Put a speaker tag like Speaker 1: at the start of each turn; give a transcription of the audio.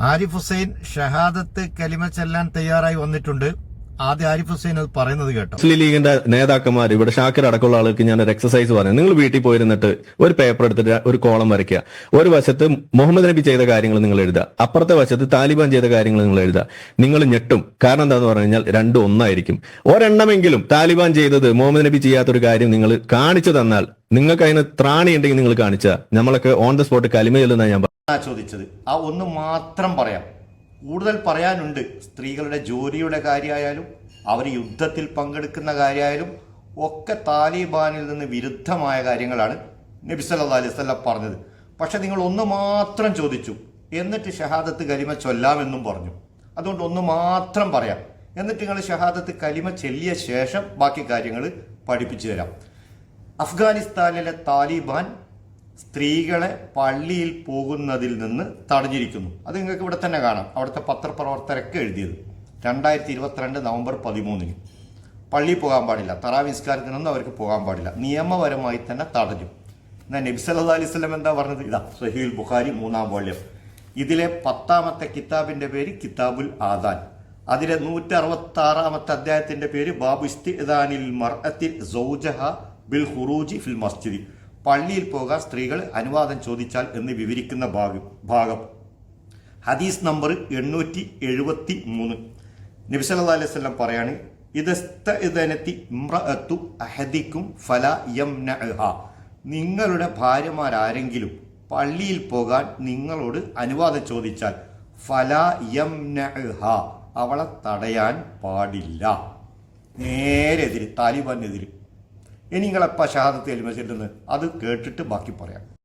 Speaker 1: ആരിഫ് ഹുസൈൻ ഷഹാദത്ത് കലിമ ചെല്ലാൻ തയ്യാറായി വന്നിട്ടുണ്ട്. ആദ്യം ആരിഫ് ഹുസൈൻ അത് പറയുന്നത് കേട്ടോ.
Speaker 2: മുസ്ലിം ലീഗിന്റെ നേതാക്കന്മാർ ഇവിടെ ഷാക്കിർ അടക്കമുള്ള ആൾക്ക് ഞാൻ ഒരു എക്സസൈസ് പറഞ്ഞു നിങ്ങൾ വീട്ടിൽ പോയിരുന്നിട്ട് ഒരു പേപ്പർ എടുത്തിട്ട് ഒരു കോളം വരയ്ക്കുക. ഒരു വശത്ത് മുഹമ്മദ് നബി ചെയ്ത കാര്യങ്ങൾ നിങ്ങൾ എഴുതുക. അപ്പുറത്തെ വശത്ത് താലിബാൻ ചെയ്ത കാര്യങ്ങൾ നിങ്ങൾ എഴുതുക. നിങ്ങൾ ഞെട്ടും. കാരണം എന്താന്ന് പറഞ്ഞു കഴിഞ്ഞാൽ രണ്ടും ഒന്നായിരിക്കും. ഒരെണ്ണമെങ്കിലും താലിബാൻ ചെയ്തത് മുഹമ്മദ് നബി ചെയ്യാത്തൊരു കാര്യം നിങ്ങൾ കാണിച്ചു തന്നാൽ നിങ്ങൾക്ക് അതിന് ത്രാണി ഉണ്ടെങ്കിൽ നിങ്ങൾ കാണിച്ച. നമ്മളൊക്കെ ഓൺ ദ സ്പോട്ട് കലിമ ചെല്ലുന്ന ഞാൻ
Speaker 1: ചോദിച്ചത്. ആ ഒന്ന് മാത്രം പറയാം. കൂടുതൽ പറയാനുണ്ട്. സ്ത്രീകളുടെ ജോലിയുടെ കാര്യമായാലും അവർ യുദ്ധത്തിൽ പങ്കെടുക്കുന്ന കാര്യമായാലും ഒക്കെ താലിബാനിൽ നിന്ന് വിരുദ്ധമായ കാര്യങ്ങളാണ് നബി സല്ലാ അലൈഹി വസല്ലം പറഞ്ഞത്. പക്ഷെ നിങ്ങൾ ഒന്ന് മാത്രം ചോദിച്ചു. എന്നിട്ട് ഷഹാദത്ത് കലിമ ചൊല്ലാമെന്നും പറഞ്ഞു. അതുകൊണ്ട് ഒന്ന് മാത്രം പറയാം. എന്നിട്ട് നിങ്ങൾ ഷഹാദത്ത് കലിമ ചൊല്ലിയ ശേഷം ബാക്കി കാര്യങ്ങൾ പഠിപ്പിച്ചു തരാം. അഫ്ഗാനിസ്ഥാനിലെ താലിബാൻ സ്ത്രീകളെ പള്ളിയിൽ പോകുന്നതിൽ നിന്ന് തടഞ്ഞിരിക്കുന്നു. അത് നിങ്ങൾക്ക് ഇവിടെ തന്നെ കാണാം. അവിടുത്തെ പത്രപ്രവർത്തകരൊക്കെ എഴുതിയത്. രണ്ടായിരത്തി ഇരുപത്തിരണ്ട് നവംബർ പതിമൂന്നിന്. പള്ളിയിൽ പോകാൻ പാടില്ല. തറാവിസ്കാരത്തിനൊന്നും അവർക്ക് പോകാൻ പാടില്ല. നിയമപരമായി തന്നെ തടഞ്ഞു. എന്നാൽ നബി അല്ലാ അലൈഹി വസല്ലം എന്താ പറഞ്ഞത്? ഇതാ സഹീൽ ബുഖാരി മൂന്നാം വോള്യം ഇതിലെ പത്താമത്തെ കിതാബിന്റെ പേര് കിതാബുൽ ആദാൻ. അതിലെ നൂറ്റി അറുപത്തി ആറാമത്തെ അധ്യായത്തിന്റെ പേര് ബാബു ഇസ്തിദാനിൽ മർഅത്തിൽ സൗജഹ ബിൽ ഹുറൂജി ഫിൽ മസ്ജിദി. പള്ളിയിൽ പോകാൻ സ്ത്രീകൾ അനുവാദം ചോദിച്ചാൽ എന്ന് വിവരിക്കുന്ന ഭാഗം ഭാഗം. ഹദീസ് നമ്പർ എണ്ണൂറ്റി എഴുപത്തി മൂന്ന് നബി സല്ലല്ലാഹു അലൈഹി വസല്ലം പറയാണ് ഫല യം നിങ്ങളുടെ ഭാര്യമാരാരെങ്കിലും പള്ളിയിൽ പോകാൻ നിങ്ങളോട് അനുവാദം ചോദിച്ചാൽ ഫല യം അവളെ തടയാൻ പാടില്ല. നേരെതിര് താലിബാനെതിര് ഇനി നിങ്ങളെപ്പോൾ ഷഹാദത്ത് എലിമ അത് കേട്ടിട്ട് ബാക്കി പറയാം.